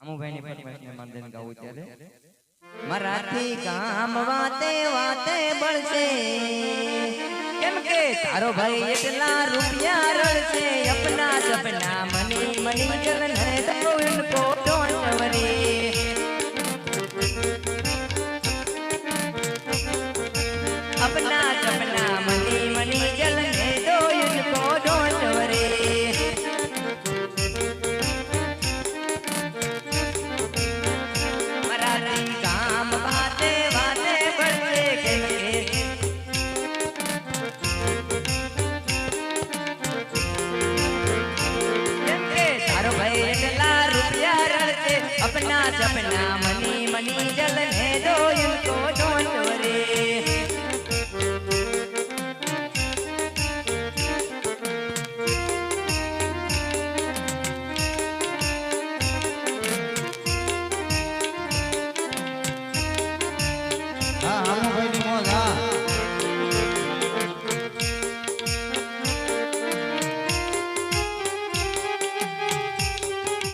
हम बहनी परमेश ने मंदिर गाऊ तेरे मराठी काम वाते वाते बढ़से। किनके थारो भाई इतना रुपया रड़से अपना सपना मनी मनी चलन है तो इनको टोनवरी अपना सपना કેટલા રૂપિયા રળશે અપના સપના મની મની જલને દો